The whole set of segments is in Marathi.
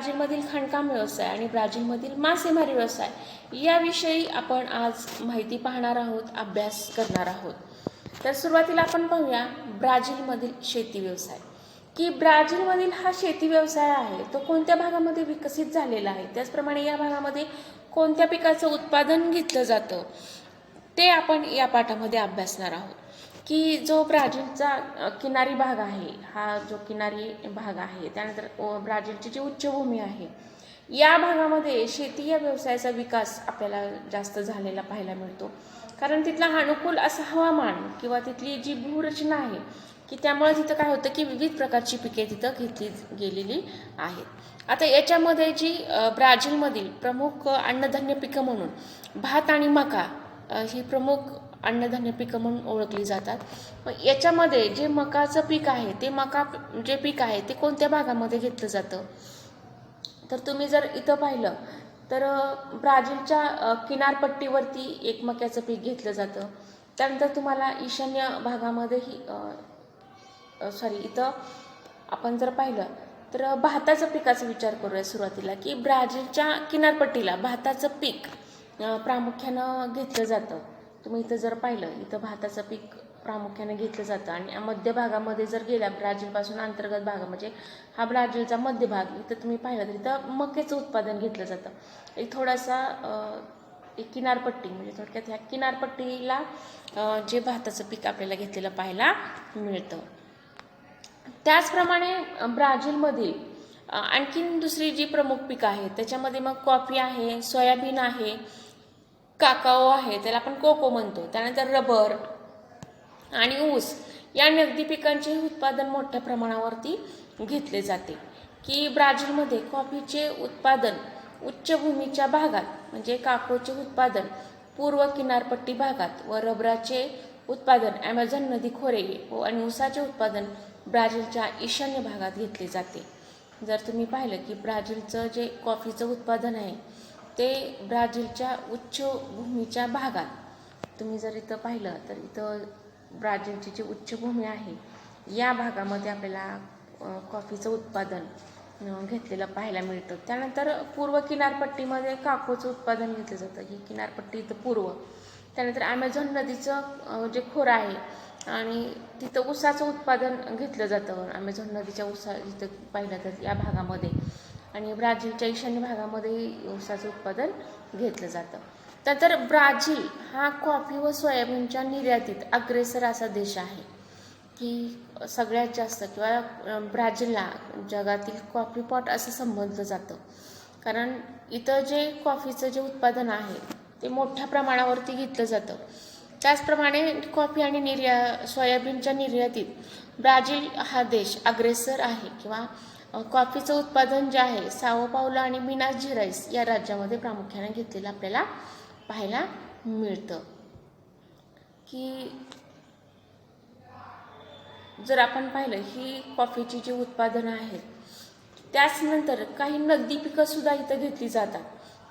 ब्राझीलमधील खाणकाम व्यवसाय आणि ब्राझीलमधील मासेमारी व्यवसाय याविषयी आपण आज माहिती पाहणार आहोत अभ्यास करणार आहोत. तर सुरुवातीला आपण पाहूया ब्राझीलमधील शेती व्यवसाय. की ब्राझीलमधील हा शेती व्यवसाय आहे तो कोणत्या भागामध्ये विकसित झालेला आहे? त्याचप्रमाणे या भागामध्ये कोणत्या पिकाचं उत्पादन घेतलं जातं? ते आपण या पाठामध्ये अभ्यासणार आहोत. की जो ब्राझीलचा किनारी भाग आहे हा जो किनारी भाग आहे त्यानंतर ब्राझीलची जी उच्चभूमी आहे या भागामध्ये शेती या व्यवसायाचा विकास आपल्याला जास्त झालेला पाहायला मिळतो. कारण तिथला अनुकूल असं हवामान किंवा तिथली जी भूरचना आहे की त्यामुळे तिथं काय होतं की विविध प्रकारची पिके तिथं घेतली गेलेली आहेत. आता याच्यामध्ये जी ब्राझीलमधील प्रमुख अन्नधान्य पिकं म्हणून भात आणि मका ही प्रमुख अन्नधान्य पिकं म्हणून ओळखली जातात. मग याच्यामध्ये जे मकाचं पीक आहे ते मका जे पीक आहे ते कोणत्या भागामध्ये घेतलं जातं? तर तुम्ही जर इथं पाहिलं तर ब्राझीलच्या किनारपट्टीवरती एक मक्याचं पीक घेतलं जातं. त्यानंतर तुम्हाला ईशान्य भागामध्येही सॉरी इथं आपण जर पाहिलं तर भाताचं पिकाचा विचार करूया सुरुवातीला की ब्राझीलच्या किनारपट्टीला भाताचं पीक प्रामुख्यानं घेतलं जातं. तुम्ही इथं जर पाहिलं इथं भाताचं पीक प्रामुख्याने घेतलं जातं. आणि मध्य भागामध्ये जर गेल्या ब्राझीलपासून अंतर्गत भाग म्हणजे हा ब्राझीलचा मध्य भाग इथं तुम्ही पाहिलं तर इथं मक्याचं उत्पादन घेतलं जातं. एक थोडासा एक किनारपट्टी म्हणजे थोडक्यात ह्या किनारपट्टीला जे भाताचं पीक आपल्याला घेतलेलं पाहायला मिळतं. त्याचप्रमाणे ब्राझीलमधील आणखीन दुसरी जी प्रमुख पिकं आहेत त्याच्यामध्ये मग कॉफी आहे सोयाबीन आहे काकाओ आहे त्याला आपण कोको म्हणतो त्यानंतर रबर आणि ऊस. या नगदी पिकांचे उत्पादन मोठ्या प्रमाणावरती घेतले जाते की ब्राझीलमध्ये कॉफीचे उत्पादन उच्चभूमीच्या भागात म्हणजे काकोचे उत्पादन पूर्व किनारपट्टी भागात व रबराचे उत्पादन ॲमेझॉन नदी खोरे व आणि ऊसाचे उत्पादन ब्राझीलच्या ईशान्य भागात घेतले जाते. जर तुम्ही पाहिलं की ब्राझीलचं जे कॉफीचं उत्पादन आहे ते ब्राझीलच्या उच्चभूमीच्या भागात. तुम्ही जर इथं पाहिलं तर इथं ब्राझीलची जी उच्चभूमी आहे या भागामध्ये आपल्याला कॉफीचं उत्पादन घेतलेलं पाहायला मिळतं. त्यानंतर पूर्व किनारपट्टीमध्ये काकोचं उत्पादन घेतलं जातं. ही किनारपट्टी इथं पूर्व. त्यानंतर ॲमेझॉन नदीचं जे खोरं आहे आणि तिथं ऊसाचं उत्पादन घेतलं जातं. ॲमेझॉन नदीच्या ऊसा इथं पाहिलं तर या भागामध्ये. आणि ब्राझीलच्या ईशान्य भागामध्ये ऊसाचं उत्पादन घेतलं जातं. त्यानंतर ब्राझील हा कॉफी व सोयाबीनच्या निर्यातीत अग्रेसर असा देश आहे की सगळ्यात जास्त किंवा ब्राझीलला जगातील कॉफी पॉट असं संबोधलं जातं. कारण इथं जे कॉफीचं जे उत्पादन आहे ते मोठ्या प्रमाणावरती घेतलं जातं. त्याचप्रमाणे कॉफी आणि निर्या सोयाबीनच्या निर्यातीत ब्राझील हा देश अग्रेसर आहे किंवा कॉफीचं उत्पादन जे आहे सावो पावलो आणि मिनास जिराईस या राज्यामध्ये प्रामुख्याने घेतलेलं आपल्याला पाहायला मिळतं. की जर आपण पाहिलं ही कॉफीची जी उत्पादनं आहेत त्याचनंतर काही नगदी पिकंसुद्धा इथं घेतली जातात.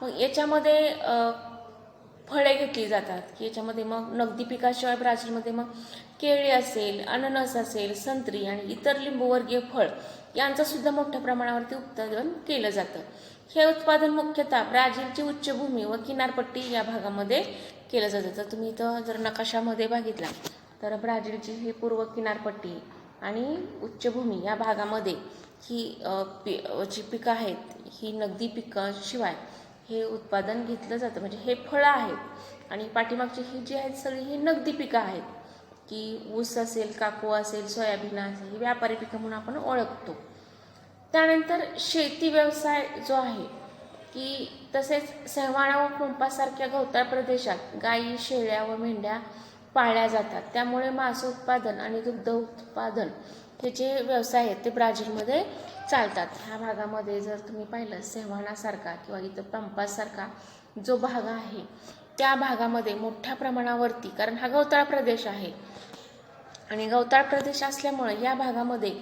मग याच्यामध्ये फळे घेतली जातात. की याच्यामध्ये मग नगदी पिकाशिवाय ब्राझीलमध्ये मग केळी असेल अननस असेल संत्री आणि इतर लिंबूवर्गीय फळ यांचंसुद्धा मोठ्या प्रमाणावरती उत्पादन केलं जातं. हे उत्पादन मुख्यतः ब्राझीलची उच्चभूमी व किनारपट्टी या भागामध्ये केलं जातं. तर तुम्ही इथं जर नकाशामध्ये बघितला तर ब्राझीलची ही पूर्व किनारपट्टी आणि उच्चभूमी या भागामध्ये ही पी पि जी पिकं आहेत ही नगदी पिकं शिवाय हे उत्पादन घेतलं जातं. म्हणजे हे फळं आहेत. आणि पाठीमागची ही जी आहेत सगळी ही नगदी पिकं आहेत. की ऊस असेल काकू असेल सोयाबीन असेल ही व्यापारी पिकं म्हणून आपण ओळखतो. त्यानंतर शेती व्यवसाय जो आहे की तसेच सहवाणा व कुंपासारख्या गवताळ प्रदेशात गायी शेळ्या व मेंढ्या पाळल्या जातात. त्यामुळे मांस उत्पादन आणि दुग्ध उत्पादन हे जे व्यवसाय आहेत ते ब्राझीलमध्ये चालतात. ह्या भागामध्ये जर तुम्ही पाहिलं सेव्हानासारखा किंवा इथं पंपासारखा जो भाग आहे त्या भागामध्ये मोठ्या प्रमाणावरती कारण हा गवताळ प्रदेश आहे आणि गवताळ प्रदेश असल्यामुळे या भागामध्ये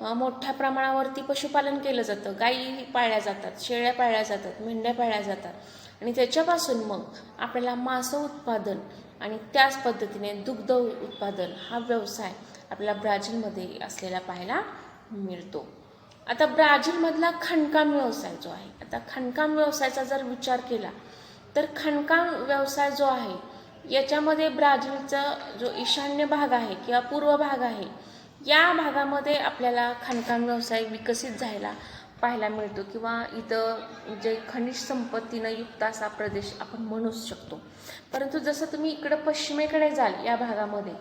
मोठ्या प्रमाणावरती पशुपालन केलं जातं. गाई पाळल्या जातात शेळ्या पाळल्या जातात मेंढ्या पाळल्या जातात. आणि त्याच्यापासून मग आपल्याला मांस उत्पादन आणि त्याच पद्धतीने दुग्ध उत्पादन हा व्यवसाय आपल्याला ब्राझीलमध्ये असलेला पाहायला मिळतो. आता ब्राझीलमधला खाणकाम व्यवसाय जो आहे आता खाणकाम व्यवसायाचा जर विचार केला तर खाणकाम व्यवसाय जो आहे याच्यामध्ये ब्राझीलचा जो ईशान्य भाग आहे किंवा पूर्व भाग आहे या भागामध्ये आपल्याला खाणकाम व्यवसाय विकसित झायला पाहायला मिळतो किंवा इथं जे खनिज संपत्तीनं युक्त असा प्रदेश आपण म्हणूच शकतो. परंतु जसं तुम्ही इकडं पश्चिमेकडे जाल या भागामध्ये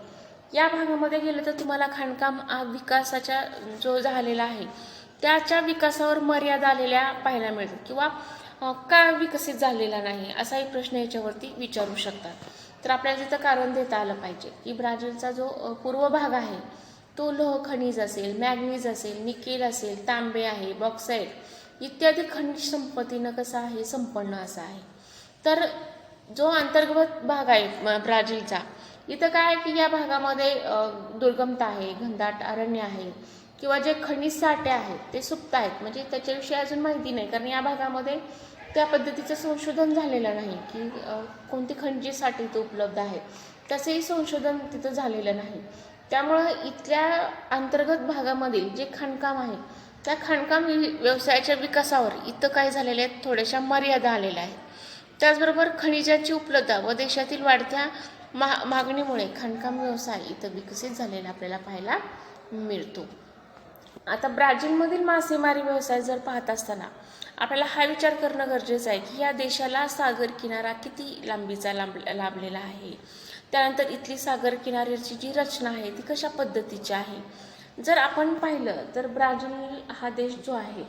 या भागामध्ये गेलं तर तुम्हाला खाणकाम विकासाच्या जो झालेला आहे त्याच्या विकासावर मर्यादा आलेल्या पाहायला मिळतात किंवा का विकसित झालेला नाही असाही प्रश्न याच्यावरती विचारू शकतात. तर आपल्याला तिथं कारण देता आलं पाहिजे की ब्राझीलचा जो पूर्व भाग आहे तो लोह खनिज असेल मॅग्नीज असेल निकेल असेल तांबे आहे बॉक्साईट इत्यादी खनिज संपत्तीनं कसं आहे संपन्न असा आहे. तर जो अंतर्गत भाग आहे ब्राझीलचा इथं काय आहे की या भागामध्ये दुर्गमता आहे घनदाट अरण्य आहे किंवा जे खनिज साठे आहेत ते सुप्त आहेत. म्हणजे त्याच्याविषयी अजून माहिती नाही कारण या भागामध्ये त्या पद्धतीचं संशोधन झालेलं नाही की कोणते खनिजे साठे इथं उपलब्ध आहेत. तसेही संशोधन तिथं झालेलं नाही. त्यामुळं इथल्या अंतर्गत भागामधील जे खाणकाम आहे त्या खाणकाम व्यवसायाच्या विकासावर इथं काय झालेले आहेत थोड्याशा मर्यादा आलेल्या आहेत. त्याचबरोबर खनिजाची उपलब्धता व देशातील वाढत्या मा मागणीमुळे खाणकाम व्यवसाय इथं विकसित झालेला आपल्याला पाहायला मिळतो. आता ब्राझीलमधील मासेमारी व्यवसाय जर पाहत असताना आपल्याला हा विचार करणं गरजेचं आहे की या देशाला सागर किनारा किती लांबीचा लांब लाभलेला आहे? त्यानंतर इथली सागर किनाऱ्याची जी रचना आहे ती कशा पद्धतीची आहे? जर आपण पाहिलं तर ब्राझील हा देश जो आहे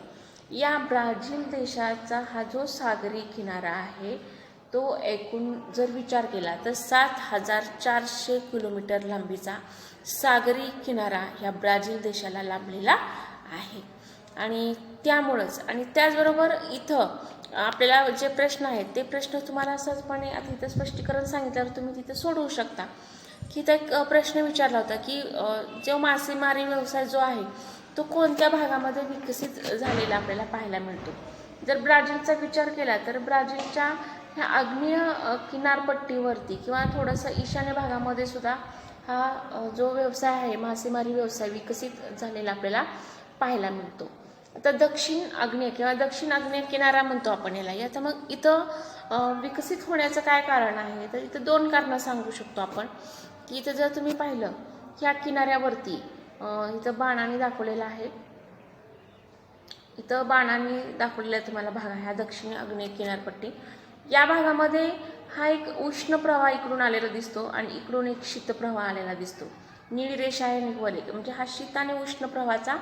या ब्राझील देशाचा हा जो सागरी किनारा आहे तो एकूण जर विचार केला तर सात हजार चारशे किलोमीटर लांबीचा सागरी किनारा ह्या ब्राझील देशाला लाभलेला आहे. आणि त्यामुळंच आणि त्याचबरोबर इथं आपल्याला जे प्रश्न आहेत ते प्रश्न तुम्हाला सहजपणे आता इथं स्पष्टीकरण सांगितल्यावर तुम्ही तिथं सोडवू शकता. की त्या एक प्रश्न विचारला होता की जो मासेमारी व्यवसाय जो आहे तो कोणत्या भागामध्ये विकसित झालेला आपल्याला पाहायला मिळतो? जर ब्राझीलचा विचार केला तर ब्राझीलच्या ह्या आग्नेय किनारपट्टीवरती किंवा थोडंसं ईशान्य भागामध्ये सुद्धा हा जो व्यवसाय आहे मासेमारी व्यवसाय विकसित झालेला आपल्याला पाहायला मिळतो. आता दक्षिण आग्नेय किंवा दक्षिण आग्नेय किनारा म्हणतो आपण याला. याचं मग इथं विकसित होण्याचं काय कारण आहे? तर इथं दोन कारणं सांगू शकतो आपण. की इथं जर तुम्ही पाहिलं ह्या किनाऱ्यावरती इथं बाणाने दाखवलेलं आहे. इथं बाणांनी दाखवलेला तुम्हाला भाग आहे हा दक्षिण आग्नेय किनारपट्टी. या भागामध्ये हा एक उष्ण प्रवाह इकडून आलेला दिसतो आणि इकडून एक शीतप्रवाह आलेला दिसतो. निळी रेषा आहे आणि एक म्हणजे हा शीत आणि उष्ण प्रवाहाचा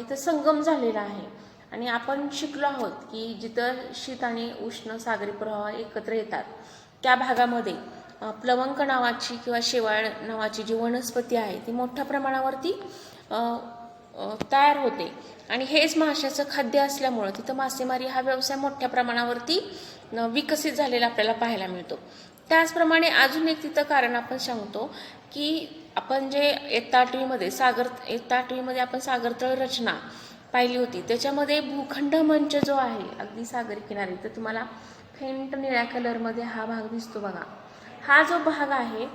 इथं संगम झालेला आहे. आणि आपण शिकलो आहोत की जिथं शीत आणि उष्ण सागरी प्रवाह एकत्र येतात त्या भागामध्ये प्लवंक नावाची किंवा शेवाळ नावाची जी वनस्पती आहे ती मोठ्या प्रमाणावरती तयार होते. आणि हेच माशाचं खाद्य असल्यामुळं तिथं मासेमारी हा व्यवसाय मोठ्या प्रमाणावरती विकसित झालेला आपल्याला पाहायला मिळतो. त्याचप्रमाणे अजून एक तिथं कारण आपण सांगतो की आपण जे इयत्ता आठवीमध्ये सागर इयत्ता आठवीमध्ये आपण सागरतळ रचना पाहिली होती त्याच्यामध्ये भूखंड मंच जो आहे अगदी सागरी किनारी तर तुम्हाला फेंट निळ्या कलरमध्ये हा भाग दिसतो बघा. हा जो भाग आहे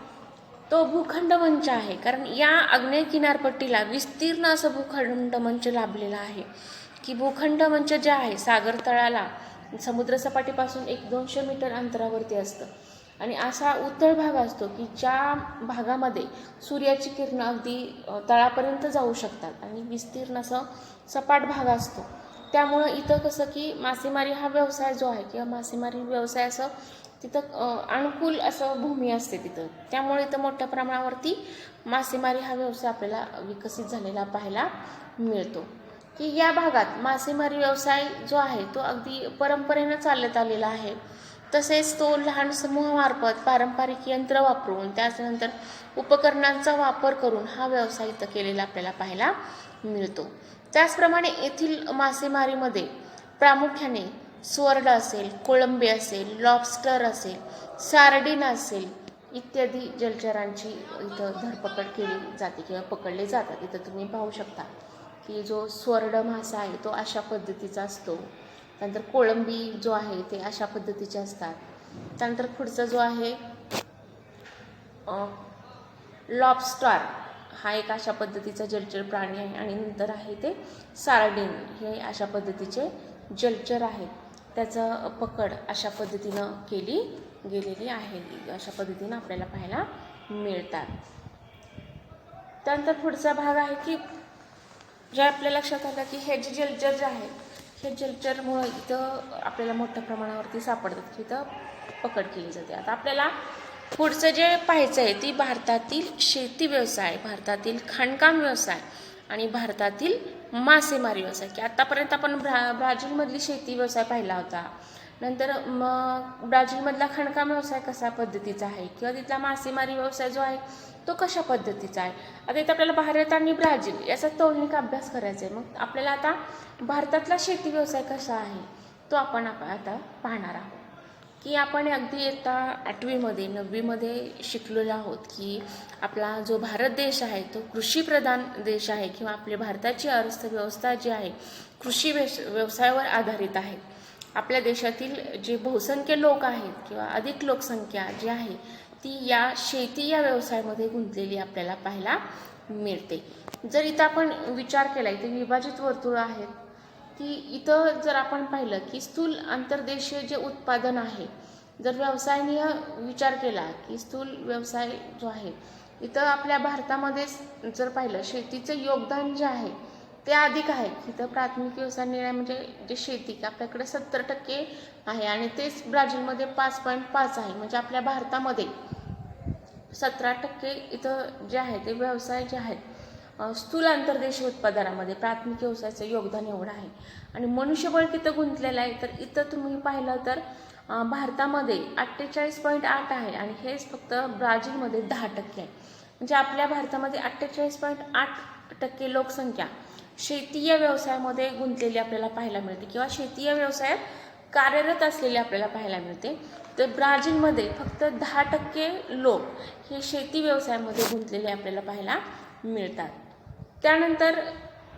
तो भूखंड मंच आहे कारण या आग्नेय किनारपट्टीला विस्तीर्ण असं भूखंड मंच लाभलेला आहे. की भूखंड मंच जे आहे सागर तळाला समुद्रसपाटीपासून एक दोनशे मीटर अंतरावरती असतं. आणि असा उत्तळ भाग असतो की ज्या भागामध्ये सूर्याची किरणं अगदी तळापर्यंत जाऊ शकतात आणि विस्तीर्ण असं सपाट भाग असतो. त्यामुळं इथं कसं की मासेमारी हा व्यवसाय जो आहे किंवा मासेमारी व्यवसाय असं तिथं अनुकूल असं भूमी असते तिथं. त्यामुळे इथं मोठ्या प्रमाणावरती मासेमारी हा व्यवसाय आपल्याला विकसित झालेला पाहायला मिळतो. की या भागात मासेमारी व्यवसाय जो आहे तो अगदी परंपरेनं चालत आलेला आहे. तसेच तो लहान समूहामार्फत पारंपरिक यंत्र वापरून त्याच्यानंतर उपकरणांचा वापर करून हा व्यवसाय इथं केलेला आपल्याला पाहायला मिळतो. त्याचप्रमाणे येथील मासेमारीमध्ये प्रामुख्याने स्वर्ड असेल कोळंबी असेल लॉबस्टर असेल सार्डिन असेल इत्यादी जलचरांची इथं धरपकड केली जाते किंवा पकडले जातात. इथं तुम्ही पाहू शकता. की जो स्वर्ण मासा आहे तो अशा पद्धतीचा असतो. त्यानंतर कोळंबी जो आहे ते अशा पद्धतीचे असतात. त्यानंतर पुढचा जो आहे लॉबस्टार हा एक अशा पद्धतीचा जलचर प्राणी आहे आणि नंतर आहे ते सारडीन हे अशा पद्धतीचे जलचर आहेत त्याचं पकड अशा पद्धतीनं केली गेलेली आहे. अशा पद्धतीनं आपल्याला पाहायला मिळतात. त्यानंतर पुढचा भाग आहे की जे आपल्या लक्षात आलं की हे जे जलचर जे आहेत हे जलचरमुळं इथं आपल्याला मोठ्या प्रमाणावरती सापडतात की इथं पकड केली जाते. आता आपल्याला पुढचं जे पाहायचं आहे ती भारतातील शेती व्यवसाय भारतातील खाणकाम व्यवसाय आणि भारतातील मासेमारी व्यवसाय. की आत्तापर्यंत आपण ब्रा ब्राझीलमधली शेती व्यवसाय पाहिला होता. नंतर मग ब्राझीलमधला खाणकाम व्यवसाय कसा पद्धतीचा आहे? किंवा तिथला मासेमारी व्यवसाय जो आहे तो कशा पद्धतीचा आहे? आता इथं आपल्याला भारत आणि ब्राझील याचा तौलनिक अभ्यास करायचा आहे मग आपल्याला आता भारतातला शेती व्यवसाय कसा आहे तो आपण आप- आता पाहणार आहोत. की आपण अगदी येता आठवीमध्ये नववीमध्ये शिकलेलो आहोत की आपला जो भारत देश आहे तो कृषीप्रधान देश आहे किंवा आपली भारताची अर्थव्यवस्था जी आहे कृषी व्यवसायावर आधारित आहे. आपल्या देशातील जे बहुसंख्य लोक आहेत किंवा अधिक लोकसंख्या जी आहे ती या शेती या व्यवसायामध्ये गुंतलेली आपल्याला पाहायला मिळते. जर इथं आपण विचार केला इथे विभाजित वर्तुळ आहेत की इथं जर आपण पाहिलं की स्थूल आंतरदेशीय जे उत्पादन आहे जर व्यवसायाने विचार केला की स्थूल व्यवसाय जो आहे इथं आपल्या भारतामध्ये जर पाहिलं शेतीचं योगदान जे आहे ते अधिक आहे. इथं प्राथमिक व्यवसाय निर्णय म्हणजे जे शेती की आपल्याकडे सत्तर टक्के आहे आणि तेच ब्राझीलमध्ये पाच पॉईंट पाच आहे. म्हणजे आपल्या भारतामध्ये सतरा टक्के इथं जे आहे ते व्यवसाय जे आहेत स्थूल आंतरदेशीय उत्पादनामध्ये प्राथमिक व्यवसायाचं योगदान एवढं आहे. आणि मनुष्यबळ तिथं गुंतलेलं आहे तर इथं तुम्ही पाहिलं तर भारतामध्ये अठ्ठेचाळीस पॉईंट आठ आहे आणि हेच फक्त ब्राझीलमध्ये दहा टक्के आहे. म्हणजे आपल्या भारतामध्ये अठ्ठेचाळीस पॉईंट आठ टक्के लोकसंख्या शेती या व्यवसायामध्ये गुंतलेली आपल्याला पाहायला मिळते किंवा शेती या व्यवसायात कार्यरत असलेले आपल्याला पाहायला मिळते. तर ब्राझीलमध्ये फक्त दहा टक्के लोक हे शेती व्यवसायामध्ये गुंतलेले आपल्याला पाहायला मिळतात. त्यानंतर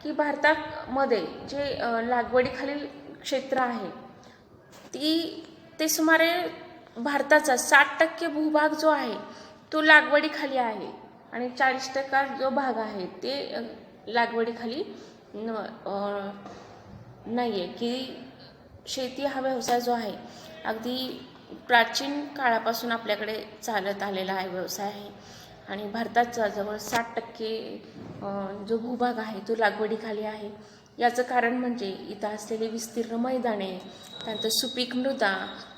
की भारतामध्ये जे लागवडीखालील क्षेत्र आहे ती ते सुमारे भारताचा साठ टक्के भूभाग जो आहे तो लागवडीखाली आहे. आणि चाळीस टक्का जो भाग आहे ते लागवडीखाली न नाही आहे की शेती हा व्यवसाय जो आहे अगदी प्राचीन काळापासून आपल्याकडे चालत आलेला आहे व्यवसाय आहे. आणि भारताचा जवळ साठ टक्के जो भूभाग आहे तो लागवडीखाली आहे. याचं कारण म्हणजे इथं असलेली विस्तीर्ण मैदाने त्यानंतर सुपीक मृदा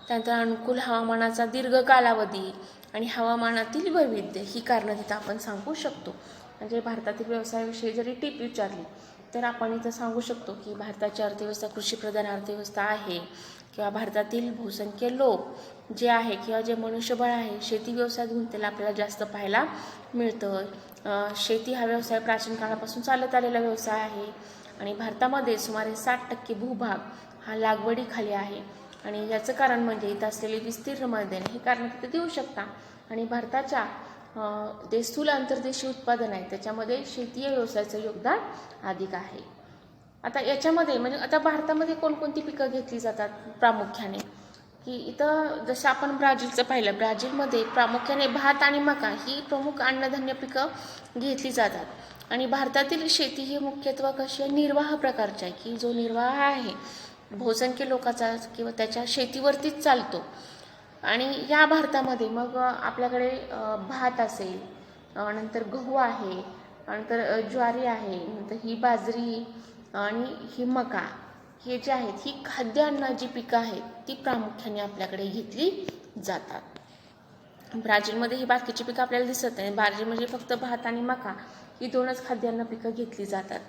त्यानंतर अनुकूल हवामानाचा दीर्घ कालावधी आणि हवामानातील वैविध्य ही कारणं तिथं आपण सांगू शकतो. म्हणजे भारतातील व्यवसायाविषयी जरी टीप विचारली तर आपण इथं सांगू शकतो की भारताची अर्थव्यवस्था कृषीप्रधान अर्थव्यवस्था आहे किंवा भारतातील बहुसंख्य लोक जे आहे किंवा जे मनुष्यबळ आहे शेती व्यवसायात गुंतलेलं आपल्याला जास्त पाहायला मिळतं. शेती हा व्यवसाय प्राचीन काळापासून चालत आलेला व्यवसाय आहे आणि भारतामध्ये सुमारे साठ टक्के भूभाग हा लागवडीखाली आहे. आणि याचं कारण म्हणजे इथं असलेले विस्तीर्ण मैदान हे कारण तिथे देऊ शकता. आणि भारताच्या ते स्थूल आंतरदेशीय उत्पादन आहे. त्याच्यामध्ये शेती या व्यवसायाचं योगदान अधिक आहे. आता याच्यामध्ये म्हणजे आता भारतामध्ये कोणकोणती पिकं घेतली जातात प्रामुख्याने? की इथं जसं आपण ब्राझीलचं पाहिलं ब्राझीलमध्ये प्रामुख्याने भात आणि मका ही प्रमुख अन्नधान्य पिकं घेतली जातात. आणि भारतातील शेती ही मुख्यत्व कशी आहे? निर्वाह प्रकारची आहे. की जो निर्वाह आहे बहुसंख्य लोकांचा किंवा त्याच्या शेतीवरतीच चालतो. आणि या भारतामध्ये मग आपल्याकडे भात असेल नंतर गहू आहे नंतर ज्वारी आहे नंतर ही बाजरी आणि ही मका हे जे आहेत ही खाद्यान्नाची पिकं आहेत ती प्रामुख्याने आपल्याकडे घेतली जातात. ब्राझीलमध्ये ही बाकीची पिकं आपल्याला दिसत नाही. ब्राझील म्हणजे फक्त भात आणि मका ही दोनच खाद्यान्न पिकं घेतली जातात.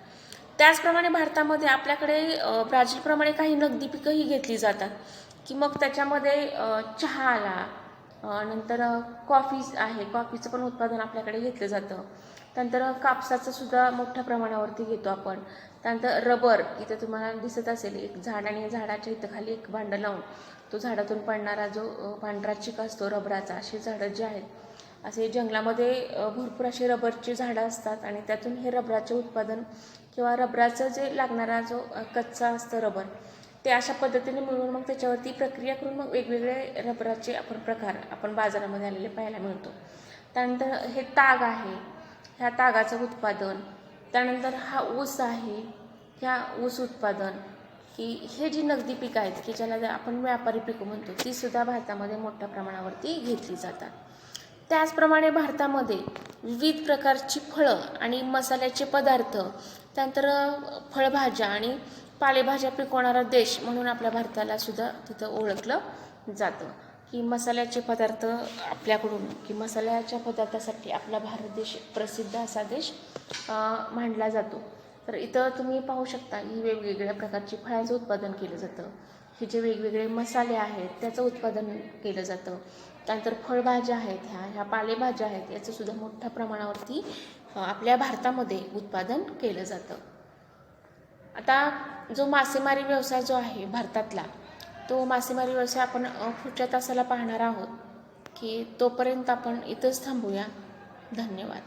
त्याचप्रमाणे भारतामध्ये आपल्याकडे ब्राझीलप्रमाणे काही नगदी पिकंही घेतली जातात. की मग त्याच्यामध्ये चहा आला. नंतर कॉफीज कॉफी आहे. कॉफीचं पण उत्पादन आपल्याकडे घेतलं जातं. त्यानंतर कापसाचं सुद्धा मोठ्या प्रमाणावरती घेतो आपण. त्यानंतर रबर. इथं तुम्हाला दिसत असेल एक झाड आणि झाडाच्या इथं खाली एक भांडं लावून तो झाडातून पडणारा जो पांढरा चिक असतो रबराचा अशी झाडं जी आहेत असे जंगलामध्ये भरपूर अशी रबरची झाडं असतात आणि त्यातून हे रबराचे उत्पादन किंवा रबराचं जे लागणारा जो कच्चा असतं रबर ते अशा पद्धतीने मिळून मग त्याच्यावरती प्रक्रिया करून मग वेगवेगळे रबराचे आपण प्रकार आपण बाजारामध्ये आलेले पाहायला मिळतो. त्यानंतर हे ताग आहे. ह्या तागाचं उत्पादन. त्यानंतर हा ऊस आहे. ह्या ऊस उत्पादन. की हे जी नगदी पिकं आहेत की ज्याला आपण व्यापारी पिकं म्हणतो ती सुद्धा भारतामध्ये मोठ्या प्रमाणावरती घेतली जातात. त्याचप्रमाणे भारतामध्ये विविध प्रकारची फळं आणि मसाल्याचे पदार्थ त्यानंतर फळभाज्या आणि पालेभाज्या पिकवणारा देश म्हणून आपल्या भारताला सुद्धा तिथं ओळखलं जातं. की मसाल्याचे पदार्थ आपल्याकडून की मसाल्याच्या पदार्थासाठी आपला भारत देश प्रसिद्ध असा देश मांडला मानला जातो. तर इथं तुम्ही पाहू शकता ही वेगवेगळ्या प्रकारची फळांचं उत्पादन केलं जातं. हे जे वेगवेगळे मसाले आहेत त्याचं उत्पादन केलं जातं. त्यानंतर फळभाज्या आहेत ह्या ह्या पालेभाज्या आहेत याचंसुद्धा मोठ्या प्रमाणावरती आपल्या भारतामध्ये उत्पादन केलं जातं. आता जो मासेमारी व्यवसाय जो आहे भारतातला तो मासेमारी व्यवसाय आपण पुढच्या तासाला पाहणार आहोत. की तोपर्यंत आपण इथंच थांबूया. धन्यवाद.